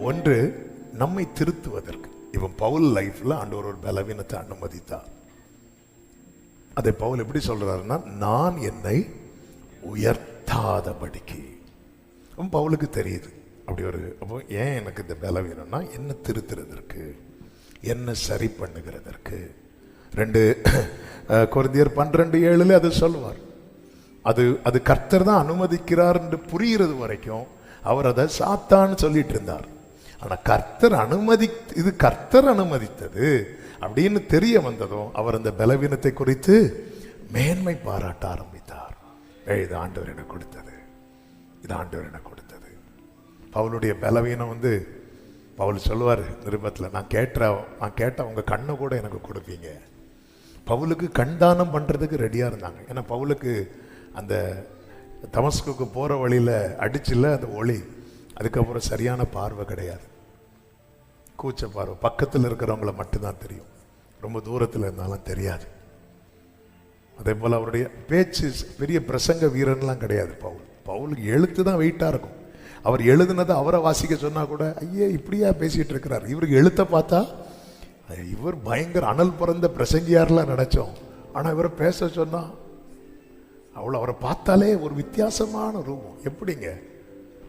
ஒன்று நம்மை திருத்துவதற்கு. இவன் பவுல் லைஃப்ல ஆண்டவர் ஒரு பலவீனத்தை அனுமதித்தார். அதை பவுல் எப்படி சொல்றாருன்னா நான் என்னை உயர்த்தாதபடிக்கு. பவுலுக்கு தெரியுது. அப்படி ஒரு அப்போ ஏன் எனக்கு இந்த பலவீனம்னா என்ன திருத்துறதற்கு என்ன சரி பண்ணுகிறதற்கு. ரெண்டு அஹ், பன்னிரெண்டு ஏழுல அது சொல்லுவார். அது அது கர்த்தர் தான் அனுமதிக்கிறார் என்று புரிகிறது வரைக்கும் அவர் அதை சாத்தான்னு சொல்லிட்டு இருந்தார். ஆனால் கர்த்தர் அனுமதி இது கர்த்தர் அனுமதித்தது அப்படின்னு தெரிய வந்ததும் அவர் அந்த பலவீனத்தை குறித்து மேன்மை பாராட்ட ஆரம்பித்தார். இது ஆண்டவர் எனக்கு கொடுத்தது. இது ஆண்டவர் எனக்கு கொடுத்தது. பவுலுடைய பலவீனம் வந்து பவுல் சொல்லுவார் நிருபத்தில் நான் கேட்ட நான் கேட்ட உங்கள் கண்ணை கூட எனக்கு கொடுப்பீங்க. பவுலுக்கு கண்தானம் பண்ணுறதுக்கு ரெடியாக இருந்தாங்க. ஏன்னா பவுலுக்கு அந்த தமஸ்குக்கு போகிற வழியில் அடிச்சில்ல அந்த ஒளி. அதுக்கப்புறம் சரியான பார்வை கிடையாது. கூச்ச பார்வை பக்கத்தில் இருக்கிறவங்கள மட்டும்தான் தெரியும். ரொம்ப தூரத்தில் இருந்தாலும் தெரியாது. அதே போல் அவருடைய பேச்சு பெரிய பிரசங்க வீரன்லாம் கிடையாது. பவுல் பவுலுக்கு எழுத்து தான் வெயிட்டாக இருக்கும். அவர் எழுதுனதை அவரை வாசிக்க சொன்னால் கூட ஐயே இப்படியா பேசிகிட்டு இருக்கிறார்? இவருக்கு எழுத்த பார்த்தா இவர் பயங்கர அனல் பிறந்த பிரசங்கியார்லாம் நினச்சோம். ஆனால் இவரை பேச சொன்னா அவ்வளோ அவரை பார்த்தாலே ஒரு வித்தியாசமான ரூபம். எப்படிங்க?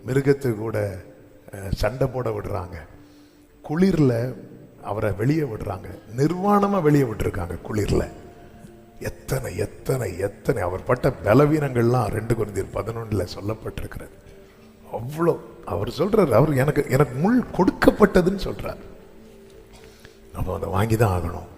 மிருகத்துக்கு கூட சண்டை போட விடுறாங்க. குளிரில் அவரை வெளியே விடுறாங்க. நிர்வாணமாக வெளியே விட்டுருக்காங்க குளிரில். எத்தனை எத்தனை எத்தனை. அவர் பட்ட பலவீனங்கள்லாம் ரெண்டு குருந்தியர் பதினொன்றில் சொல்லப்பட்டிருக்கிறது. அவ்வளோ. அவர் சொல்கிறார் அவர் எனக்கு எனக்கு முள் கொடுக்கப்பட்டதுன்னு சொல்கிறார் நம்ம அதை வாங்கி தான் ஆகணும்.